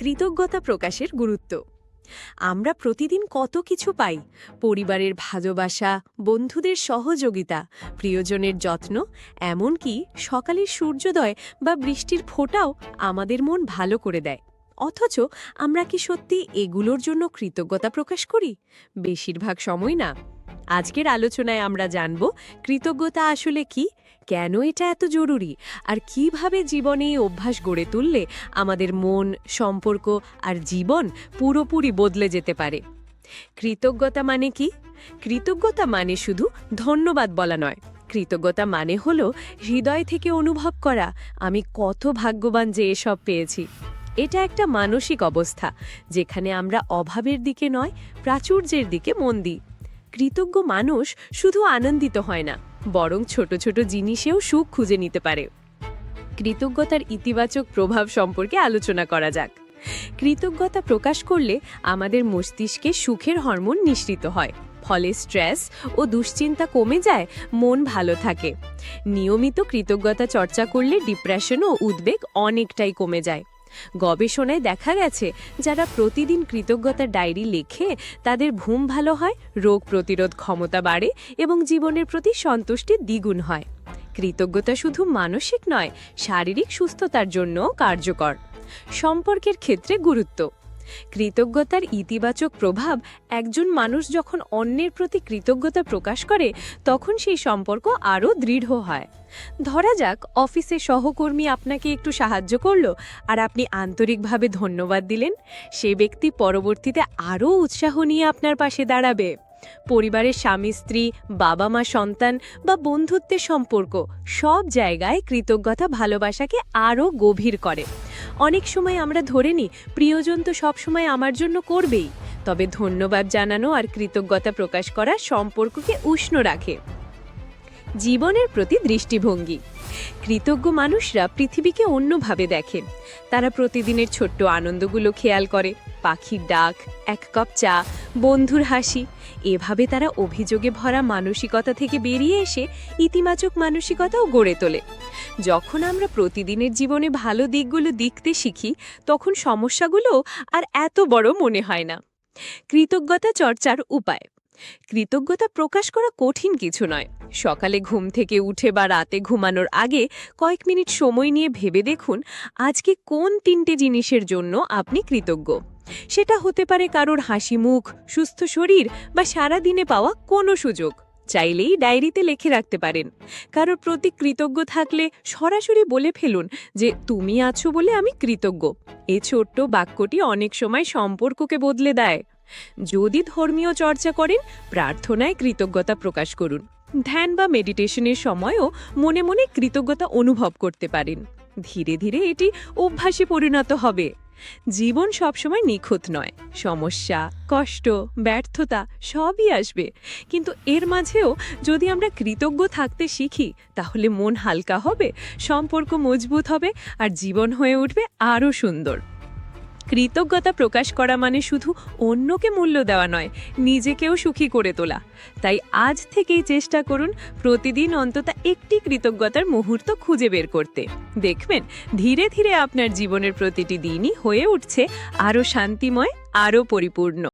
কৃতজ্ঞতা প্রকাশের গুরুত্ব। আমরা প্রতিদিন কত কিছু পাই, পরিবারের ভালোবাসা বন্ধুদের সহযোগিতা, প্রিয়জনের যত্ন, এমনকি সকালের সূর্যোদয় বা বৃষ্টির ফোঁটাও আমাদের মন ভালো করে দেয়। অথচ আমরা কি সত্যি এগুলোর জন্য কৃতজ্ঞতা প্রকাশ করি? বেশিরভাগ সময় না। আজকের আলোচনায় আমরা জানব, কৃতজ্ঞতা আসলে কি? কেন এটা এত জরুরি? আর কীভাবে জীবনে এই অভ্যাস গড়ে তুললে আমাদের মন, সম্পর্ক আর জীবন পুরোপুরি বদলে যেতে পারে? কৃতজ্ঞতা মানে কি? কৃতজ্ঞতা মানে শুধু ধন্যবাদ বলা নয়। কৃতজ্ঞতা মানে হলো হৃদয় থেকে অনুভব করা, আমি কত ভাগ্যবান যে এসব পেয়েছি। এটা একটা মানসিক অবস্থা, যেখানে আমরা অভাবের দিকে নয়, প্রাচুর্যের দিকে মন দিই। কৃতজ্ঞ মানুষ শুধু আনন্দিত হয় না। বরং ছোট ছোট জিনিসেও সুখ খুঁজে নিতে পারে। কৃতজ্ঞতার ইতিবাচক প্রভাব সম্পর্কে আলোচনা করা যাক। কৃতজ্ঞতা প্রকাশ করলে আমাদের মস্তিষ্কে সুখের হরমোন নিঃসৃত হয়। ফলে স্ট্রেস ও দুশ্চিন্তা কমে যায়, মন ভালো থাকে। নিয়মিত কৃতজ্ঞতা চর্চা করলে ডিপ্রেশন ও উদ্বেগ অনেকটাই কমে যায়। গবেষণায় দেখা গেছে, যারা প্রতিদিন কৃতজ্ঞতা ডায়েরি লেখে, তাদের ঘুম ভালো হয়, রোগ প্রতিরোধ ক্ষমতা বাড়ে এবং জীবনের প্রতি সন্তুষ্টি দ্বিগুণ হয়। কৃতজ্ঞতা শুধু মানসিক নয়, শারীরিক সুস্থতার জন্যও কার্যকর। সম্পর্কের ক্ষেত্রে গুরুত্ব। কৃতজ্ঞতার ইতিবাচক প্রভাব একজন মানুষ যখন অন্যের প্রতি কৃতজ্ঞতা প্রকাশ করে, তখন সেই সম্পর্ক আরও দৃঢ় হয়। ধরা যাক, অফিসে সহকর্মী আপনাকে একটু সাহায্য করল আর আপনি আন্তরিকভাবে ধন্যবাদ দিলেন। সে ব্যক্তি পরবর্তীতে আরও উৎসাহ নিয়ে আপনার পাশে দাঁড়াবে। পরিবারের স্বামী, স্ত্রী, বাবা মা, সন্তান বা বন্ধুত্বের সম্পর্ক সব জায়গায় কৃতজ্ঞতা ভালোবাসাকে আরও গভীর করে। অনেক সময় আমরা ধরে নিই, প্রিয়জন তো সবসময় আমার জন্য করবেই। তবে ধন্যবাদ জানানো আর কৃতজ্ঞতা প্রকাশ করা সম্পর্ককে উষ্ণ রাখে। জীবনের প্রতি দৃষ্টিভঙ্গি। কৃতজ্ঞ মানুষরা পৃথিবীকে অন্যভাবে দেখে। তারা প্রতিদিনের ছোট্ট আনন্দগুলো খেয়াল করে। পাখির ডাক, এক কাপ চা, বন্ধুর হাসি। এভাবে তারা অভিযোগে ভরা মানসিকতা থেকে বেরিয়ে এসে ইতিবাচক মানসিকতাও গড়ে তোলে। যখন আমরা প্রতিদিনের জীবনে ভালো দিকগুলো দেখতে শিখি, তখন সমস্যাগুলো আর এত বড় মনে হয় না। কৃতজ্ঞতা চর্চার উপায়। কৃতজ্ঞতা প্রকাশ করা কঠিন কিছু নয়। সকালে ঘুম থেকে উঠে বা রাতে ঘুমানোর আগে কয়েক মিনিট সময় নিয়ে ভেবে দেখুন, আজকে কোন তিনটে জিনিসের জন্য আপনি কৃতজ্ঞ? সেটা হতে পারে কারোর হাসি মুখ, সুস্থ শরীর বা সারা দিনে পাওয়া কোনো সুযোগ। চাইলেই ডায়েরিতে লিখে রাখতে পারেন। কারোর প্রতি কৃতজ্ঞ থাকলে সরাসরি বলে ফেলুন যে, তুমি আছো বলে আমি কৃতজ্ঞ। এ ছোট্ট বাক্যটি অনেক সময় সম্পর্ককে বদলে দেয়। যদি ধর্মীয় চর্চা করেন, প্রার্থনায় কৃতজ্ঞতা প্রকাশ করুন। ধ্যান বা মেডিটেশনের সময়ও মনে মনে কৃতজ্ঞতা অনুভব করতে পারেন। ধীরে ধীরে এটি অভ্যাসে পরিণত হবে। জীবন সবসময় নিখুঁত নয়। সমস্যা, কষ্ট, ব্যর্থতা সবই আসবে। কিন্তু এর মাঝেও যদি আমরা কৃতজ্ঞ থাকতে শিখি, তাহলে মন হালকা হবে, সম্পর্ক মজবুত হবে আর জীবন হয়ে উঠবে আরও সুন্দর। কৃতজ্ঞতা প্রকাশ করা মানে শুধু অন্যকে মূল্য দেওয়া নয়, নিজেকেও সুখী করে তোলা। তাই আজ থেকেই চেষ্টা করুন প্রতিদিন অন্তত একটি কৃতজ্ঞতার মুহূর্ত খুঁজে বের করতে। দেখবেন, ধীরে ধীরে আপনার জীবনের প্রতিটি দিনই হয়ে উঠছে আরও শান্তিময়, আরও পরিপূর্ণ।